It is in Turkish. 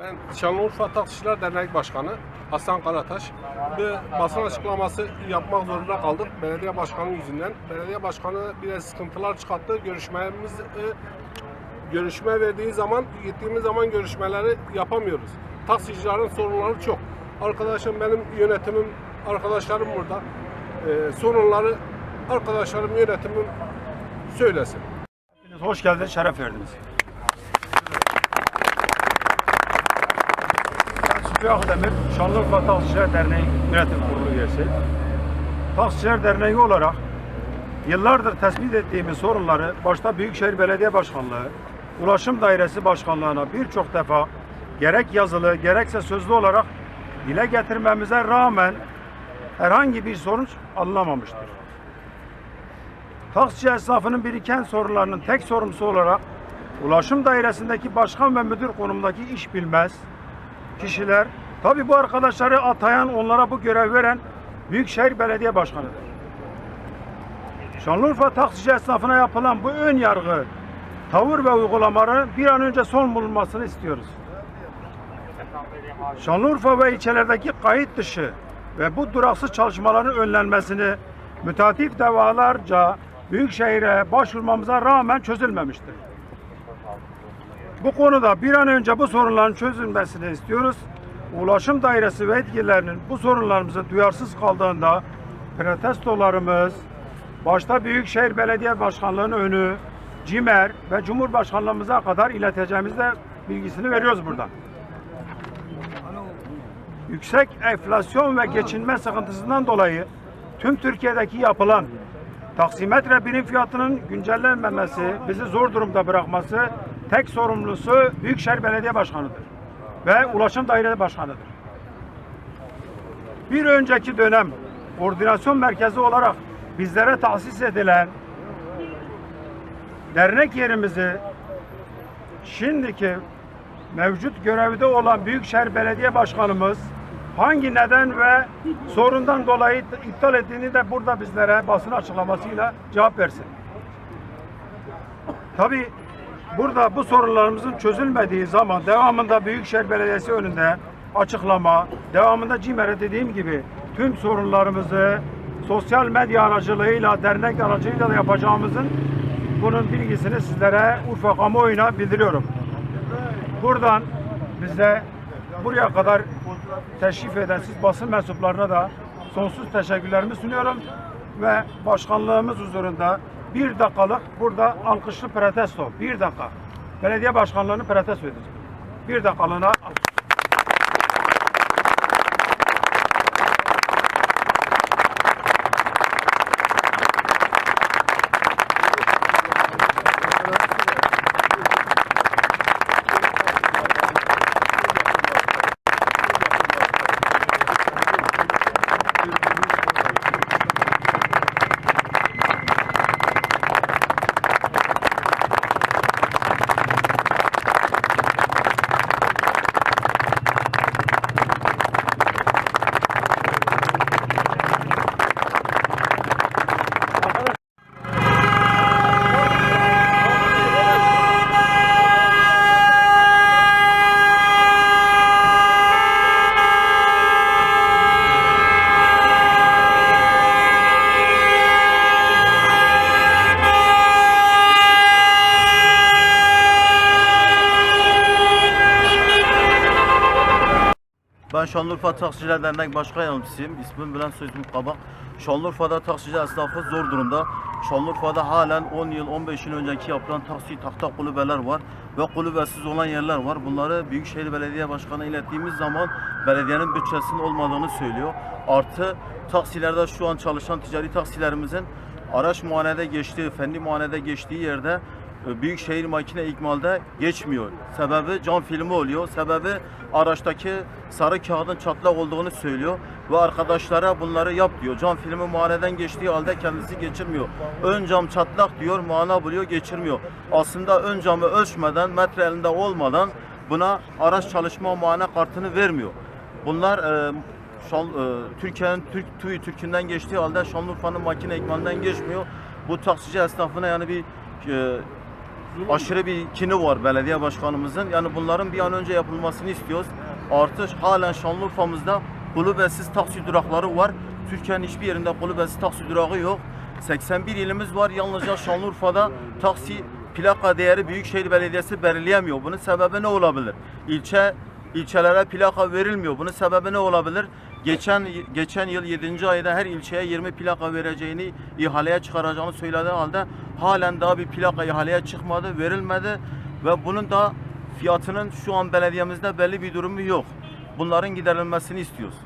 Ben Şanlıurfa Taksiciler Derneği Başkanı Hasan Karataş. Bir basın açıklaması yapmak zorunda kaldık belediye başkanı yüzünden. Belediye başkanı biraz sıkıntılar çıkarttı. Görüşmemiz e, görüşme verdiği zaman gittiğimiz zaman görüşmeleri yapamıyoruz. Taksicilerin sorunları çok. Arkadaşım benim yönetimim, arkadaşlarım burada. E, sorunları arkadaşlarım yönetimim söylesin. Hepiniz hoş geldiniz, şeref verdiniz. Ben Süfya Akdemir, Şanlıurfa Taksiciler Derneği Yönetim Kurulu üyesi. Taksiciler Derneği olarak yıllardır tespit ettiğimiz sorunları başta Büyükşehir Belediye Başkanlığı, Ulaşım Dairesi Başkanlığı'na birçok defa gerek yazılı gerekse sözlü olarak dile getirmemize rağmen herhangi bir sonuç alınamamıştır. Taksici esnafının biriken sorunlarının tek sorumlusu olarak ulaşım dairesindeki başkan ve müdür konumundaki iş bilmez kişiler, tabi bu arkadaşları atayan, onlara bu görev veren Büyükşehir Belediye Başkanı'dır. Şanlıurfa taksici esnafına yapılan bu ön yargı, tavır ve uygulamaların bir an önce son bulunmasını istiyoruz. Şanlıurfa ve ilçelerdeki kayıt dışı ve bu duraksız çalışmaların önlenmesini müteahhit devalarca Büyükşehir'e başvurmamıza rağmen çözülmemiştir. Bu konuda bir an önce bu sorunların çözülmesini istiyoruz. Ulaşım dairesi ve yetkililerinin bu sorunlarımızı duyarsız kaldığında protestolarımız başta Büyükşehir Belediye Başkanlığı'nın önü, CİMER ve Cumhurbaşkanlığımıza kadar ileteceğimizde bilgisini veriyoruz buradan. Yüksek enflasyon ve geçinme sıkıntısından dolayı tüm Türkiye'deki yapılan taksimetre birim fiyatının güncellenmemesi, bizi zor durumda bırakması tek sorumlusu Büyükşehir Belediye Başkanı'dır ve Ulaşım Daire Başkanı'dır. Bir önceki dönem koordinasyon merkezi olarak bizlere tahsis edilen dernek yerimizi şimdiki mevcut görevde olan Büyükşehir Belediye Başkanımız hangi neden ve sorundan dolayı iptal ettiğini de burada bizlere basın açıklamasıyla cevap versin. Tabi burada bu sorunlarımızın çözülmediği zaman devamında Büyükşehir Belediyesi önünde açıklama, devamında CİMER'e dediğim gibi tüm sorunlarımızı sosyal medya aracılığıyla, dernek aracılığıyla da yapacağımızın bunun bilgisini sizlere Urfa kamuoyuna bildiriyorum. Buradan bize buraya kadar teşrif eden siz basın mensuplarına da sonsuz teşekkürlerimi sunuyorum ve başkanlığımız huzurunda bir dakikalık burada alkışlı protesto. Bir dakika. Belediye başkanlığını protesto edeceğim. Bir dakikalığına Ben Şanlıurfa Taksiciler Dernek Başkan Yardımcısıyım. İsmim Bülent Sözüm Kabak. Şanlıurfa'da taksici esnafı zor durumda. Şanlıurfa'da halen 10 yıl 15 yıl önceki yapılan taksi tahta kulübeler var ve kulübesiz olan yerler var. Bunları Büyükşehir Belediye Başkanı ilettiğimiz zaman belediyenin bütçesinin olmadığını söylüyor. Artı taksilerde şu an çalışan ticari taksilerimizin araç muayenede geçtiği, fendi muayenede geçtiği yerde Büyükşehir makine ikmalde geçmiyor. Sebebi cam filmi oluyor. Sebebi araçtaki sarı kağıdın çatlak olduğunu söylüyor ve arkadaşlara bunları yap diyor. Cam filmi muayeneden geçtiği halde kendisi geçirmiyor. Ön cam çatlak diyor, muayene buluyor, geçirmiyor. Aslında ön camı ölçmeden, metre elinde olmadan buna araç çalışma muayene kartını vermiyor. Bunlar e, Şan, e, Türkiye'nin Türk TÜİ Türk'ünden geçtiği halde Şanlıurfa'nın makine ikmalinden geçmiyor. Bu taksici esnafına yani bir e, aşırı bir kini var belediye başkanımızın. Yani bunların bir an önce yapılmasını istiyoruz. Artı halen Şanlıurfa'mızda kulübesiz taksi durakları var. Türkiye'nin hiçbir yerinde kulübesiz taksi durağı yok. 81 ilimiz var. Yalnızca Şanlıurfa'da taksi plaka değeri Büyükşehir Belediyesi belirleyemiyor. Bunun sebebi ne olabilir? İlçe ilçelere plaka verilmiyor. Bunun sebebi ne olabilir? Geçen geçen yıl 7. ayda her ilçeye 20 plaka vereceğini, ihaleye çıkaracağını söylediği halde halen daha bir plaka ihaleye çıkmadı, verilmedi ve bunun da fiyatının şu an belediyemizde belli bir durumu yok. Bunların giderilmesini istiyoruz.